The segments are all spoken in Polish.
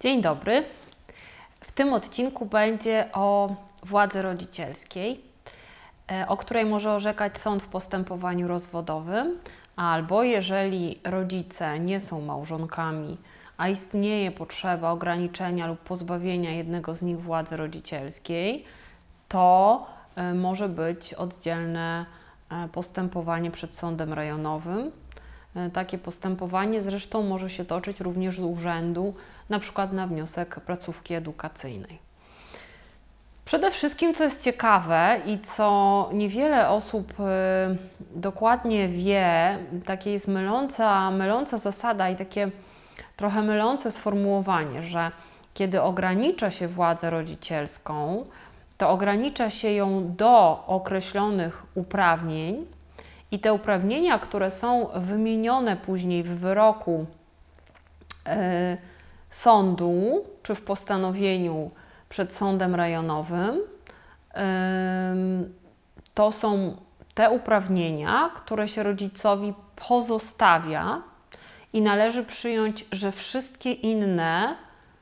Dzień dobry. W tym odcinku będzie o władzy rodzicielskiej, e, o której może orzekać sąd w postępowaniu rozwodowym, albo jeżeli rodzice nie są małżonkami, a istnieje potrzeba ograniczenia lub pozbawienia jednego z nich władzy rodzicielskiej, to e, może być oddzielne e, postępowanie przed sądem rejonowym. E, Takie postępowanie zresztą może się toczyć również z urzędu, na przykład na wniosek placówki edukacyjnej. Przede wszystkim, co jest ciekawe i co niewiele osób y, dokładnie wie, takie jest myląca, myląca zasada i takie trochę mylące sformułowanie, że kiedy ogranicza się władzę rodzicielską, to ogranicza się ją do określonych uprawnień i te uprawnienia, które są wymienione później w wyroku y, sądu czy w postanowieniu przed sądem rejonowym, ym, to są te uprawnienia, które się rodzicowi pozostawia i należy przyjąć, że wszystkie inne,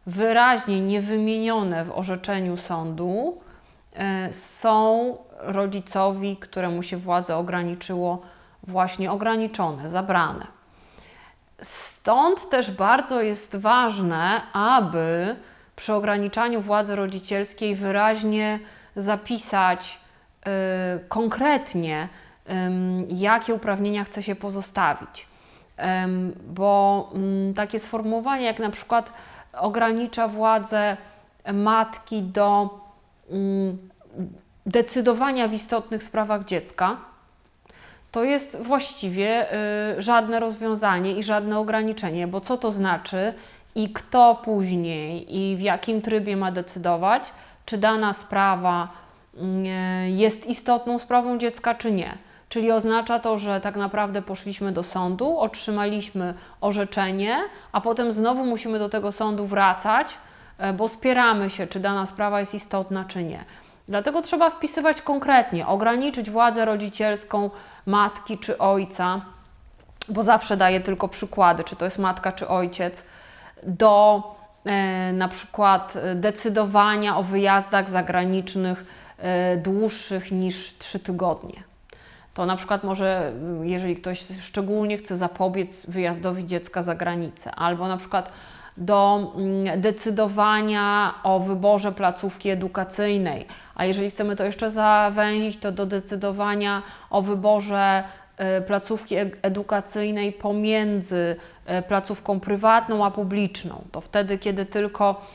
wyraźnie niewymienione w orzeczeniu sądu, są rodzicowi, któremu się władze ograniczyło, właśnie ograniczone, zabrane. Stąd też bardzo jest ważne, aby przy ograniczaniu władzy rodzicielskiej wyraźnie zapisać y, konkretnie, jakie uprawnienia chce się pozostawić. Bo ym, takie sformułowanie, jak na przykład ogranicza władzę matki do decydowania w istotnych sprawach dziecka, to jest właściwie y, żadne rozwiązanie i żadne ograniczenie, bo co to znaczy i kto później i w jakim trybie ma decydować, czy dana sprawa y, jest istotną sprawą dziecka, czy nie. Czyli oznacza to, że tak naprawdę poszliśmy do sądu, otrzymaliśmy orzeczenie, a potem znowu musimy do tego sądu wracać, bo spieramy się, czy dana sprawa jest istotna, czy nie. Dlatego trzeba wpisywać konkretnie, ograniczyć władzę rodzicielską matki czy ojca, bo zawsze daję tylko przykłady, czy to jest matka czy ojciec, do e, na przykład decydowania o wyjazdach zagranicznych e, dłuższych niż 3 tygodnie. To na przykład może, jeżeli ktoś szczególnie chce zapobiec wyjazdowi dziecka za granicę, albo na przykład do decydowania o wyborze placówki edukacyjnej, a jeżeli chcemy to jeszcze zawęzić, to do decydowania o wyborze placówki edukacyjnej pomiędzy placówką prywatną a publiczną. To wtedy, kiedy tylko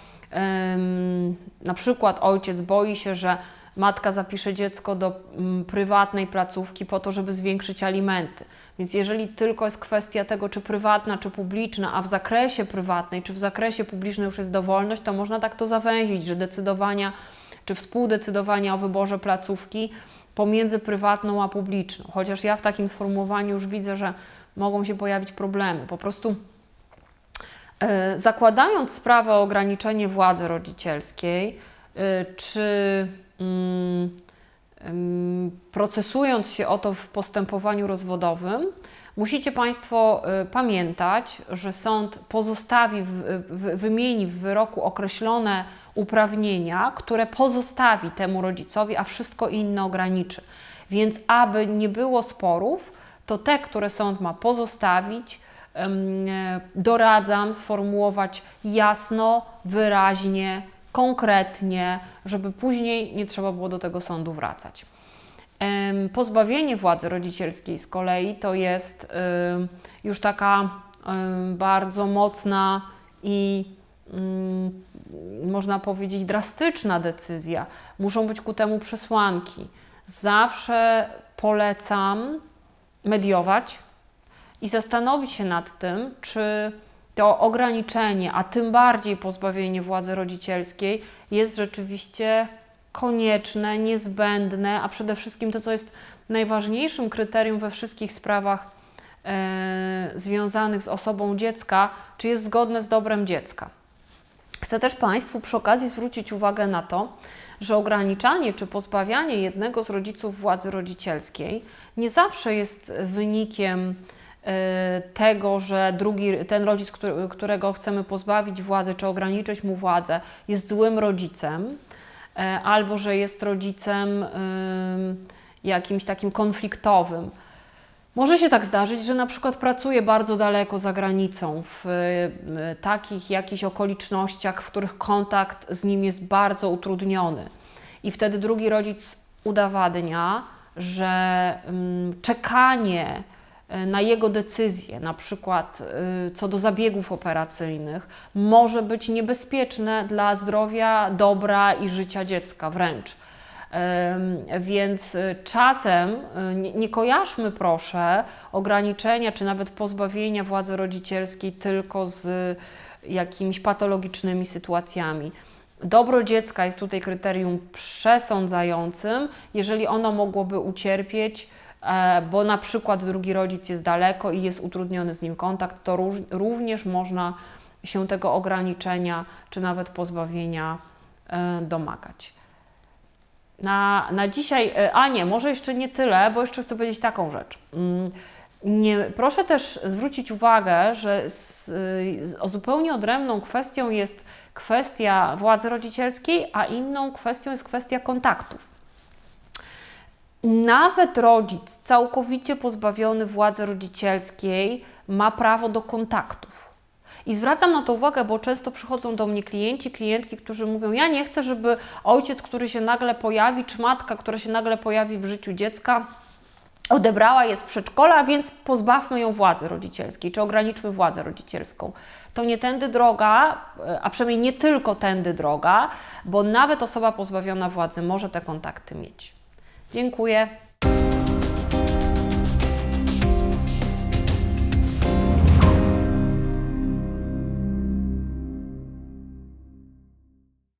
na przykład ojciec boi się, że matka zapisze dziecko do prywatnej placówki po to, żeby zwiększyć alimenty. Więc jeżeli tylko jest kwestia tego, czy prywatna, czy publiczna, a w zakresie prywatnej, czy w zakresie publicznej już jest dowolność, to można tak to zawęzić, że decydowania, czy współdecydowania o wyborze placówki pomiędzy prywatną a publiczną. Chociaż ja w takim sformułowaniu już widzę, że mogą się pojawić problemy. Po prostu yy, zakładając sprawę o ograniczenie władzy rodzicielskiej, yy, czy procesując się o to w postępowaniu rozwodowym, musicie Państwo pamiętać, że sąd pozostawi, wymieni w wyroku określone uprawnienia, które pozostawi temu rodzicowi, a wszystko inne ograniczy. Więc aby nie było sporów, to te, które sąd ma pozostawić, doradzam sformułować jasno, wyraźnie, konkretnie, żeby później nie trzeba było do tego sądu wracać. Pozbawienie władzy rodzicielskiej z kolei to jest już taka bardzo mocna i można powiedzieć drastyczna decyzja. Muszą być ku temu przesłanki. Zawsze polecam mediować i zastanowić się nad tym, czy to ograniczenie, a tym bardziej pozbawienie władzy rodzicielskiej jest rzeczywiście konieczne, niezbędne, a przede wszystkim to, co jest najważniejszym kryterium we wszystkich sprawach e, związanych z osobą dziecka, czy jest zgodne z dobrem dziecka. Chcę też Państwu przy okazji zwrócić uwagę na to, że ograniczanie czy pozbawianie jednego z rodziców władzy rodzicielskiej nie zawsze jest wynikiem tego, że drugi, ten rodzic, którego chcemy pozbawić władzy czy ograniczyć mu władzę, jest złym rodzicem, e, albo że jest rodzicem ym, jakimś takim konfliktowym. Może się tak zdarzyć, że na przykład pracuje bardzo daleko za granicą, w y, takich jakichś okolicznościach, w których kontakt z nim jest bardzo utrudniony. I wtedy drugi rodzic udowadnia, że ym, czekanie y, na jego decyzję, na przykład y, co do zabiegów operacyjnych, może być niebezpieczne dla zdrowia, dobra i życia dziecka wręcz. Więc y, czasem nie, kojarzmy proszę ograniczenia czy nawet pozbawienia władzy rodzicielskiej tylko z jakimiś patologicznymi sytuacjami. Dobro dziecka jest tutaj kryterium przesądzającym, jeżeli ono mogłoby ucierpieć, e, bo na przykład drugi rodzic jest daleko i jest utrudniony z nim kontakt, to również można się tego ograniczenia czy nawet pozbawienia e, domagać. Na, na dzisiaj, e, a nie, może jeszcze nie tyle, bo jeszcze chcę powiedzieć taką rzecz. Mm, Nie, proszę też zwrócić uwagę, że z, z, o zupełnie odrębną kwestią jest kwestia władzy rodzicielskiej, a inną kwestią jest kwestia kontaktów. Nawet rodzic całkowicie pozbawiony władzy rodzicielskiej ma prawo do kontaktów. I zwracam na to uwagę, bo często przychodzą do mnie klienci, klientki, którzy mówią: Ja nie chcę, żeby ojciec, który się nagle pojawi, czy matka, która się nagle pojawi w życiu dziecka, odebrała je z przedszkola, więc pozbawmy ją władzy rodzicielskiej, czy ograniczmy władzę rodzicielską. To nie tędy droga, a przynajmniej nie tylko tędy droga, bo nawet osoba pozbawiona władzy może te kontakty mieć. Dziękuję.